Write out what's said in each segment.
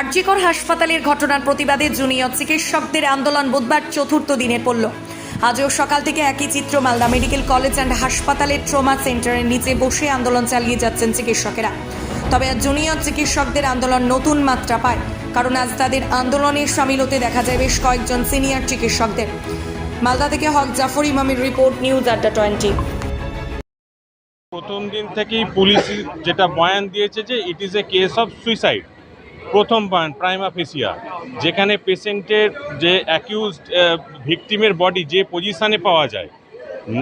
আরজিকর হাসপাতালের ঘটনার প্রতিবাদে জুনিয়র চিকিৎসকদের আন্দোলন বুধবার চতুর্থ দিনে পড়ল। আজও সকাল থেকে একই চিত্র মালদা মেডিকেল কলেজ অ্যান্ড হাসপাতালের ট্রমা সেন্টারের নিচে বসে আন্দোলন চালিয়ে যাচ্ছেন চিকিৎসকেরা। তবে জুনিয়র চিকিৎসকদের আন্দোলন নতুন মাত্রা পায়, কারণ আজ তাদের আন্দোলনে সামিল হতে দেখা যায় বেশ কয়েকজন সিনিয়র চিকিৎসকদের। মালদা থেকে হক জাফর ইমামের রিপোর্ট, নিউজ আড্ডা টোয়েন্টি। প্রথম দিন থেকেই পুলিশ যেটা বয়ান দিয়েছে যে it is a case of suicide প্রথম বয়ান প্রাইমা ফেসিয়া যেখানে পেশেন্টের যে অ্যাকিউজড ভিকটিমের বডি যে পজিশানে পাওয়া যায়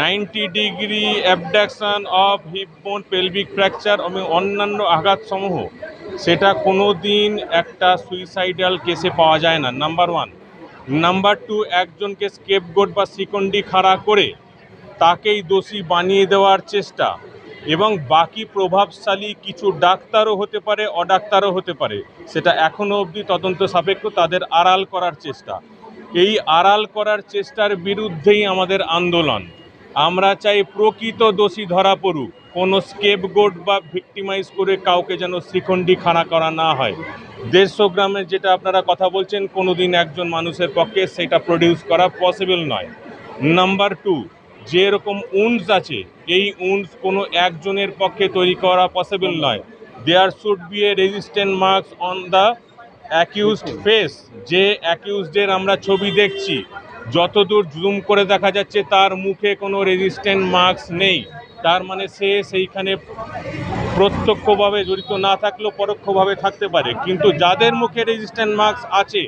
ninety degree abduction of hip bone pelvic fracture এবং অন্যান্য আঘাতসমূহ সেটা কোনো দিন একটা সুইসাইডাল কেসে পাওয়া যায় না। নাম্বার ওয়ান নাম্বার টু একজনকে স্কেপগোট বা শিকন্ডি খাড়া করে তাকেই দোষী বানিয়ে দেওয়ার চেষ্টা। এবং বাকি প্রভাবশালী কিছু ডাক্তারও হতে পারে, অডাক্তারও হতে পারে। সেটা এখনও অবধি তদন্ত সাপেক্ষ, তাদের আড়াল করার চেষ্টা। এই আড়াল করার চেষ্টার বিরুদ্ধেই আমাদের আন্দোলন। আমরা চাই প্রকৃত দোষী ধরা পড়ুক। কোনো স্কেপগোট বা ভিক্টিমাইজ করে কাউকে যেন শ্রীখণ্ডী খাড়া করা না হয়। দেড়শো গ্রামের যেটা আপনারা কথা বলছেন কোনো দিন একজন মানুষের পক্ষে সেটা প্রডিউস করা পসিবল নয়। নাম্বার টু যে এরকম উন্স আছে, এই উন্স কোনো একজনের পক্ষে তৈরি করা পসিবল নয়। There should be a resistant marks on the accused face যে অ্যাকিউজডের আমরা ছবি দেখছি, যতদূর জুম করে দেখা যাচ্ছে, তার মুখে কোনো রেজিস্ট্যান্ট মার্কস নেই। তার মানে সে সেইখানে প্রত্যক্ষভাবে জড়িত না থাকলেও পরোক্ষভাবে থাকতে পারে। কিন্তু যাদের মুখে রেজিস্ট্যান্ট মার্কস আছে,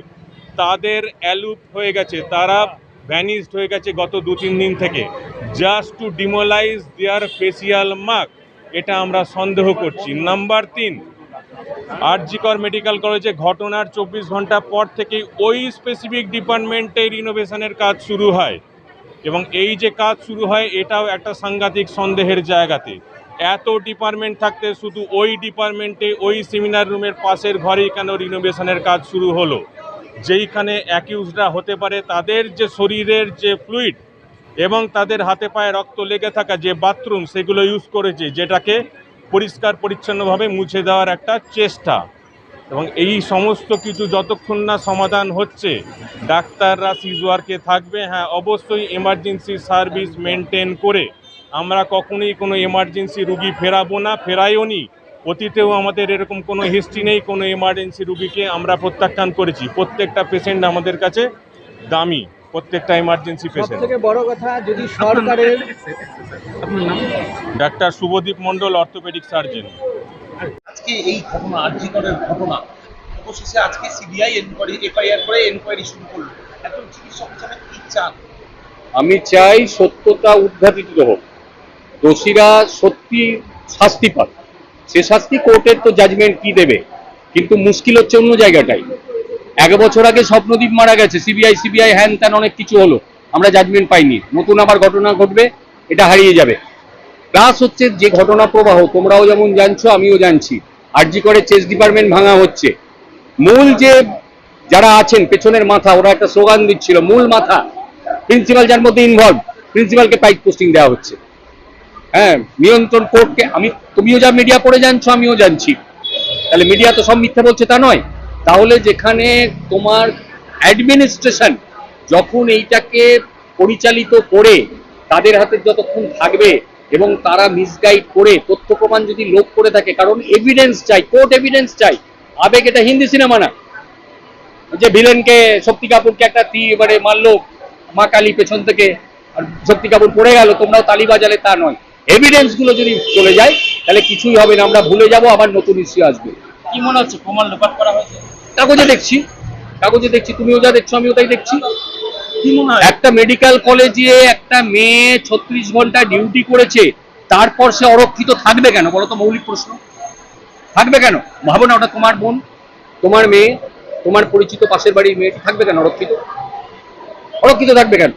তাদের অ্যালুপ হয়ে গেছে। তারা ভ্যানিসড হয়ে গেছে গত দু, তিন দিন থেকে। Just to demolish their facial mark এটা আমরা সন্দেহ করছি। নাম্বার তিন আরজিকর মেডিকেল কলেজে ঘটনার চব্বিশ ঘণ্টা পর থেকেই ওই স্পেসিফিক ডিপার্টমেন্টে রিনোভেশনের কাজ শুরু হয়। এবং এই যে কাজ শুরু হয়, এটাও একটা সাংঘাতিক সন্দেহের জায়গাতে। এত ডিপার্টমেন্ট থাকতে শুধু ওই ডিপার্টমেন্টে ওই সেমিনার রুমের পাশের ঘরেই কেন রিনোভেশনের কাজ শুরু হলো? যেইখানে অ্যাকিউজরা হতে পারে, তাদের যে শরীরের যে ফ্লুইড এবং তাদের হাতে পায়ে রক্ত লেগে থাকা যে বাথরুম সেগুলো ইউজ করেছে, যেটাকে পরিষ্কার পরিচ্ছন্নভাবে মুছে দেওয়ার একটা চেষ্টা। এবং এই সমস্ত কিছু যতক্ষণ না সমাধান হচ্ছে, ডাক্তাররা সিজওয়ার্কে থাকবে হ্যাঁ অবশ্যই এমার্জেন্সি সার্ভিস মেনটেন করে, আমরা কখনোই কোনো এমার্জেন্সি রুগী ফেরাবো না, ফেরাইও নি। অতীতেও আমাদের এরকম কোনো হিস্ট্রি নেই কোনো এমার্জেন্সি রুগীকে আমরা প্রত্যাখ্যান করেছি। প্রত্যেকটা পেশেন্ট আমাদের কাছে দামি প্রত্যেকটা এমার্জেন্সি পেশেন্ট থেকে বড় কথা যদি সরকারের doctor Subhadip Mondal orthopaedic surgeon আজকে এই ঘটনা আর্জিকরের ঘটনা অবশেষে আজকে সিবিআই এনকোয়ারি এফআইআর করে এনকোয়ারি শুরু করল। একজন চিকিৎসক হিসাবে কি চান? আমি চাই সত্যতা উদ্ঘাটিত হোক। দোষীরা সত্যি শাস্তি পাক। সে শাস্তি কোর্টের তো জাজমেন্ট কি দেবে? কিন্তু মুশকিল হচ্ছে অন্য জায়গাটাই। এক বছর আগে স্বপ্নদীপ মারা গেছে সিবিআই সিবিআই হ্যান ত্যান অনেক কিছু হলো। আমরা জাজমেন্ট পাইনি। নতুন আবার ঘটনা ঘটবে, এটা হারিয়ে যাবে। প্লাস হচ্ছে যে ঘটনা প্রবাহ, তোমরাও যেমন জানছো, আমিও জানছি। আরজি করে চেস ডিপার্টমেন্ট ভাঙা হচ্ছে। মূল যে যারা আছেন, পেছনের মাথা, ওরা একটা স্লোগান দিচ্ছিল, মূল মাথা। প্রিন্সিপাল যার মধ্যে ইনভলভ প্রিন্সিপালকে পাইক পোস্টিং দেওয়া হচ্ছে। হ্যাঁ নিয়ন্ত্রণ কোর্টকে আমি তুমিও যা মিডিয়া পড়ে জানছো, আমিও জানছি। তাহলে মিডিয়া তো সব মিথ্যা বলছে তা নয়। তাহলে যেখানে তোমার অ্যাডমিনিস্ট্রেশন যখন এইটাকে পরিচালিত করে, তাদের হাতে যতক্ষণ থাকবে এবং তারা মিসগাইড করে, তথ্য প্রমাণ যদি লোক করে থাকে, কারণ এভিডেন্স চাই কোর্ট এভিডেন্স চাই, আবেগ এটা হিন্দি সিনেমা না। যে ভিলেনকে শক্তি কাপুরকে একটা তি এবারে মারলো, মা কালী পেছন থেকে, আর শক্তি কাপুর পড়ে গেল, তোমরাও তালি বাজালে তা নয়। এভিডেন্সগুলো যদি চলে যায় তাহলে কিছুই হবে না আমরা ভুলে যাব আবার নতুন ইস্যু আসবে। কি মনে হচ্ছে? প্রমাণ লোপাট করা হয়েছে? কাগজে দেখছি কাগজে দেখছি তুমিও যা দেখছ আমিও তাই দেখছি। একটা মেডিকেল কলেজে একটা মেয়ে ছত্রিশ ঘণ্টা ডিউটি করেছে তারপর সে অরক্ষিত থাকবে কেন? বলো তো মৌলিক প্রশ্ন। থাকবে কেন? ভাবো না ওটা তোমার বোন তোমার মেয়ে তোমার পরিচিত পাশের বাড়ির মেয়েটি থাকবে কেন অরক্ষিত? অরক্ষিত থাকবে কেন?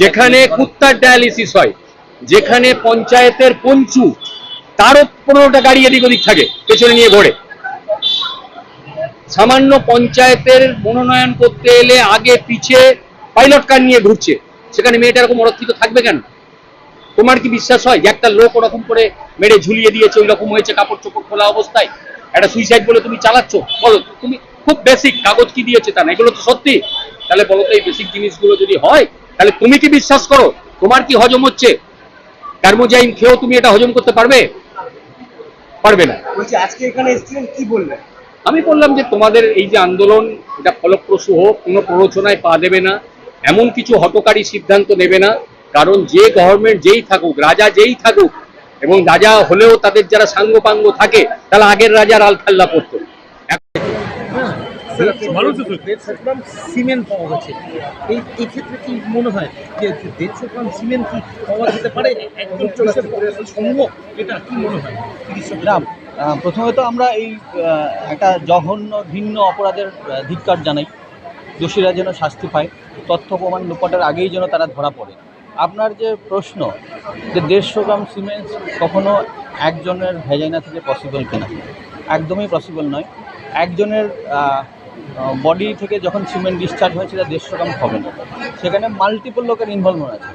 যেখানে কুত্তার ডায়ালিসিস হয়, যেখানে পঞ্চায়েতের পঞ্চু, তারও পনেরোটা গাড়ি এদিক ওদিক থাকে, পেছনে নিয়ে ঘোরে। সামান্য পঞ্চায়েতের মনোনয়ন করতে এলে আগে পিছে পাইলট কার নিয়ে ঘুরছে। সেখানে মেয়েটা এরকম অরক্ষিত থাকবে কেন? তোমার কি বিশ্বাস হয় যে একটা লোক ওরকম করে মেরে ঝুলিয়ে দিয়েছে ওই রকম হয়েছে কাপড় চোপড় খোলা অবস্থায়? একটা সুইসাইড বলে তুমি চালাচ্ছ? বলো, তুমি খুব বেসিক কাগজ কি দিয়েছে তা না? এগুলো তো সত্যি। তাহলে বলো তো এই বেসিক জিনিসগুলো যদি হয় তাহলে তুমি কি বিশ্বাস করো? তোমার কি হজম হচ্ছে? কার্বোজাইন খেয়েও তুমি এটা হজম করতে পারবে? পারবে না। আজকে এখানে এসেছিলেন কি বললেন? আমি বললাম যে তোমাদের এই যে আন্দোলন এটা ফলপ্রসূ হোক কোনো প্ররোচনায় পা দেবে না এমন কিছু হটকারী সিদ্ধান্ত নেবে না কারণ যে গভর্নমেন্ট যেই থাকুক রাজা যেই থাকুক এবং রাজা হলেও তাদের যারা সাঙ্গপাঙ্গ থাকে তারা আগের রাজার আলখাল্লা করতো দেড়শো গ্রাম সিমেন্ট পাওয়া গেছে। এই এই ক্ষেত্রে কি মনে হয় যে দেড়শো গ্রাম সিমেন্ট কি পাওয়া যেতে পারে? একদম সম্ভব এটা কি মনে হয়? না আহ, প্রথমত আমরা এই একটা জঘন্য ভিন্ন অপরাধের ধিক্কার জানাই। দোষীরা যেন শাস্তি পায়। তথ্য প্রমাণ লোপাটের আগেই যেন তারা ধরা পড়ে। আপনার যে প্রশ্ন যে দেড়শো গ্রাম সিমেন্ট কখনো একজনের ভেজাইনা থেকে পসিবল কিনা? একদমই পসিবল নয়। একজনের বডি থেকে যখন সিমেন্ট ডিসচার্জ হয় সেটা দেড়শো গ্রাম হবে না। সেখানে মাল্টিপল লোকের ইনভলভমেন্ট আছে।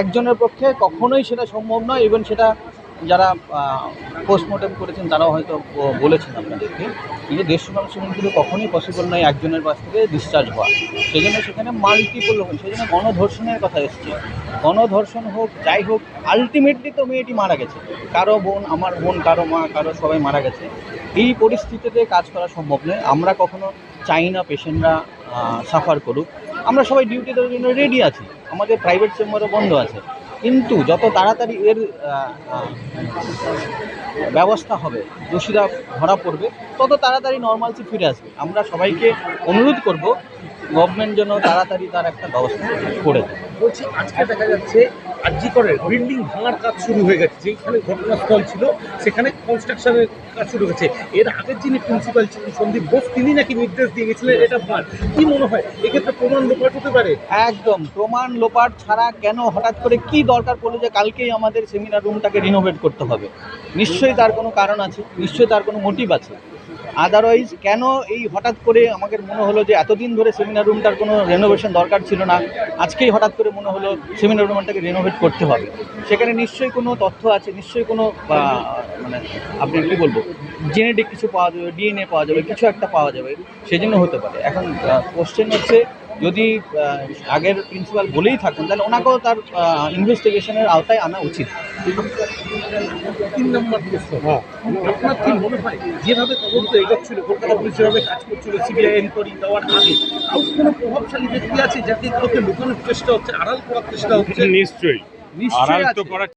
একজনের পক্ষে কখনোই সেটা সম্ভব নয় ইভেন সেটা যারা পোস্টমর্টম করেছেন, তারাও হয়তো বলেছেন আপনাদেরকে কিন্তু দেড়শো সিমেন্ট কিন্তু কখনোই পসিবল নয় একজনের কাছ থেকে ডিসচার্জ হওয়া। সেই জন্য সেখানে মাল্টিপল লোক সেই জন্য গণধর্ষণের কথা এসছে। গণধর্ষণ হোক, যাই হোক আলটিমেটলি তো মেয়েটি মারা গেছে। কারও বোন, আমার বোন, কারও মা, কারও সবাই মারা গেছে। এই পরিস্থিতিতে কাজ করা সম্ভব নয়। আমরা কখনো চাই না পেশেন্টরা সাফার করুক। আমরা সবাই ডিউটি দেওয়ার জন্য রেডি আছি। আমাদের প্রাইভেট চেম্বারও বন্ধ আছে। কিন্তু যত তাড়াতাড়ি এর ব্যবস্থা হবে, দোষীরা ধরা পড়বে, তত তাড়াতাড়ি নর্মালসি ফিরে আসবে। আমরা সবাইকে অনুরোধ করব গভর্নমেন্ট যেন তাড়াতাড়ি তার একটা ব্যবস্থা করে দেয়। বলছি আজকে দেখা যাচ্ছে আরজিকরের বিল্ডিং ভাঙার কাজ শুরু হয়ে গেছে। যেখানে ঘটনাস্থল ছিল সেখানে কনস্ট্রাকশনের কাজ শুরু হয়েছে। এর আগের যিনি প্রিন্সিপাল ছিলেন সন্দীপ বোস তিনি নাকি নির্দেশ দিয়ে গেছিলেন এটা ভাঙার। কি মনে হয় এক্ষেত্রে প্রমাণ লোপাট হতে পারে? একদম প্রমাণ লোপাট ছাড়া কেন হঠাৎ করে কি দরকার পড়ল যে কালকেই আমাদের সেমিনার রুমটাকে রিনোভেট করতে হবে? নিশ্চয়ই তার কোনো কারণ আছে নিশ্চয়ই তার কোনো মোটিভ আছে। আদারওয়াইজ কেন এই হঠাৎ করে আমাকে মনে হলো যে এতদিন ধরে সেমিনার রুমটার কোনো রেনোভেশন দরকার ছিল না, আজকেই হঠাৎ করে মনে হলো সেমিনার রুমটাকে রেনোভেট করতে হবে। সেখানে নিশ্চয়ই কোনো তথ্য আছে, নিশ্চয়ই কোনো মানে আপনি কী বলব জেনেটিক কিছু পাওয়া যাবে ডিএনএ পাওয়া যাবে, কিছু একটা পাওয়া যাবে সেই জন্য হতে পারে। এখন কোশ্চেন হচ্ছে, যদি আগের প্রিন্সিপাল বলেই থাকুন, তাহলে ওনাকেও তার ইনভেস্টিগেশনের আওতায় আনা উচিত। তিন নম্বর প্রশ্ন আপনার কি মনে হয় যেভাবে তদন্ত এগোচ্ছিল কলকাতা পুলিশ যেভাবে কাজ করছিল সিবিআই এনকোয়ারি দেওয়ার আগে আর কোনো প্রভাবশালী ব্যক্তি আছে যাকে কাউকে লুকানোর চেষ্টা হচ্ছে আড়াল করার চেষ্টা হচ্ছে? নিশ্চয়ই। নিশ্চয়ই